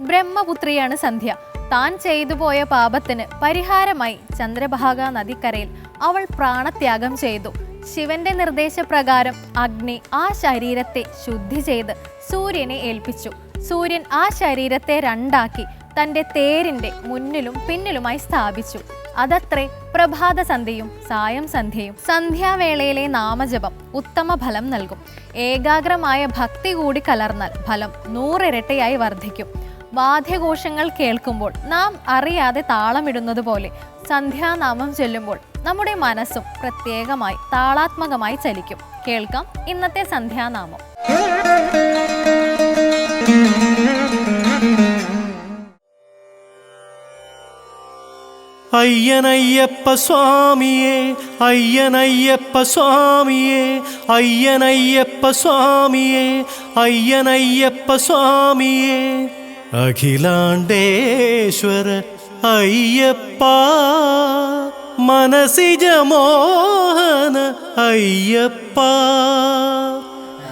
ബ്രഹ്മപുത്രിയാണ് സന്ധ്യ. താൻ ചെയ്തു പോയ പാപത്തിന് പരിഹാരമായി ചന്ദ്രഭാഗ നദിക്കരയിൽ അവൾ പ്രാണത്യാഗം ചെയ്തു. ശിവന്റെ നിർദ്ദേശപ്രകാരം അഗ്നി ആ ശരീരത്തെ ശുദ്ധി ചെയ്ത് സൂര്യനെ ഏൽപ്പിച്ചു. സൂര്യൻ ആ ശരീരത്തെ രണ്ടാക്കി തന്റെ തേരിന്റെ മുന്നിലും പിന്നിലുമായി സ്ഥാപിച്ചു. അതത്രേ പ്രഭാത സന്ധ്യയും സായം സന്ധ്യയും. സന്ധ്യാവേളയിലെ നാമജപം ഉത്തമ ഫലം നൽകും. ഏകാഗ്രമായ ഭക്തി കൂടി കലർന്നാൽ ഫലം നൂറിരട്ടിയായി വർദ്ധിക്കും. വാദ്യഘോഷങ്ങൾ കേൾക്കുമ്പോൾ നാം അറിയാതെ താളമിടുന്നത് പോലെ സന്ധ്യാനാമം ചൊല്ലുമ്പോൾ നമ്മുടെ മനസ്സും പ്രത്യേകമായി താളാത്മകമായി ചലിക്കും. കേൾക്കാം ഇന്നത്തെ സന്ധ്യാനാമം. അയ്യനയ്യപ്പ സ്വാമിയേ അയ്യനയ്യപ്പ സ്വാമിയേ അയ്യനയ്യപ്പ സ്വാമിയേ അയ്യനയ്യപ്പ സ്വാമിയേ. അഖിലാണ്ടേശ്വര അയ്യപ്പ മനസിജ മോഹന അയ്യപ്പ.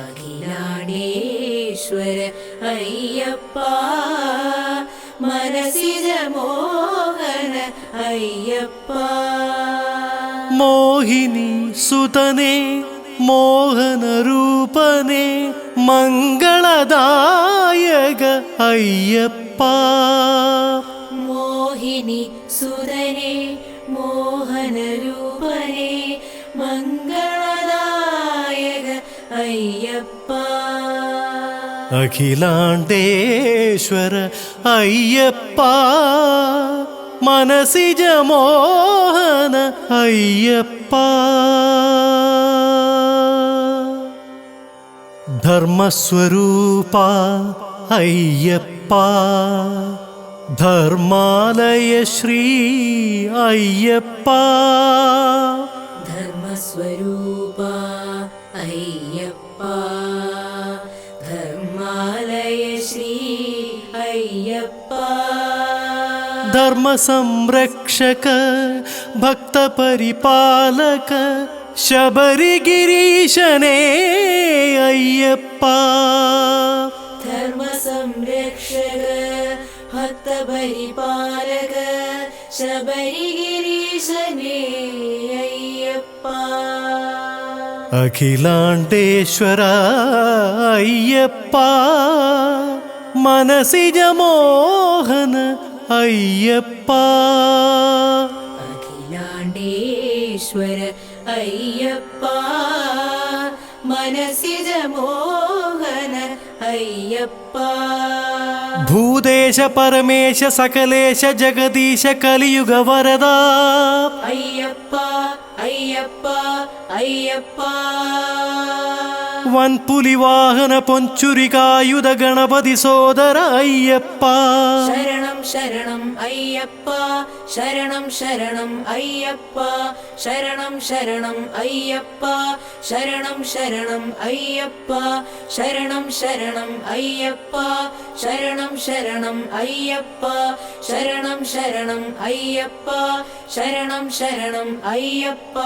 അഖിലാണ്ടേശ്വര അയ്യപ്പ മനസിജ മോഹന അയ്യപ്പ. മോഹിനി സുതനെ മോഹനരൂപനെ മംഗളദായക അയ്യപ്പ. മോഹിനി സുതനെ മോഹനരൂപനെ മംഗളദായക അയ്യപ്പ. അഖിലാണ്ടേശ്വര അയ്യപ്പ. മനസിജ മോഹന അയ്യപ്പ. ധർമ്മസ്വരൂപ അയ്യപ്പ. ധർമാലയ ശ്രീ അയ്യപ്പ. ധർമ്മസ്വരൂപ അയ്യപ്പ. ധർമാലയ ശ്രീ അയ്യപ്പ. ധർമ്മസംരക്ഷക ഭക്തപരിപാലക ശബരിഗിരീശനേ. അയ്യപ്പ. ധർമ്മസംരക്ഷക ഭക്തപരിപാലക ശബരിഗിരീശനേ അയ്യപ്പ. അഖിലാണ്ടേശ്വര അയ്യപ്പ. മനസിജമോഹന അയ്യപ്പ. അഖിലാണ്ടേശ്വര അയ്യപ്പ. മനസിജ മോഹന അയ്യപ്പ. ഭൂദേശ പരമേശ സകലേശ ജഗദീശ കലിയുഗ വരദ. അയ്യപ്പ അയ്യപ്പ അയ്യപ്പ. വൻപുലിവാഹന പൊഞ്ചുരികായുധ ഗണപതി സോദര അയ്യപ്പ. ശരണം ശരണം അയ്യപ്പ. ശരണം ശരണം അയ്യപ്പ. ശരണം ശരണം അയ്യപ്പ. ശരണം ശരണം അയ്യപ്പ. ശരണം ശരണം അയ്യപ്പ. ശരണം ശരണം അയ്യപ്പ. ശരണം ശരണം അയ്യപ്പ. ശരണം ശരണം അയ്യപ്പ.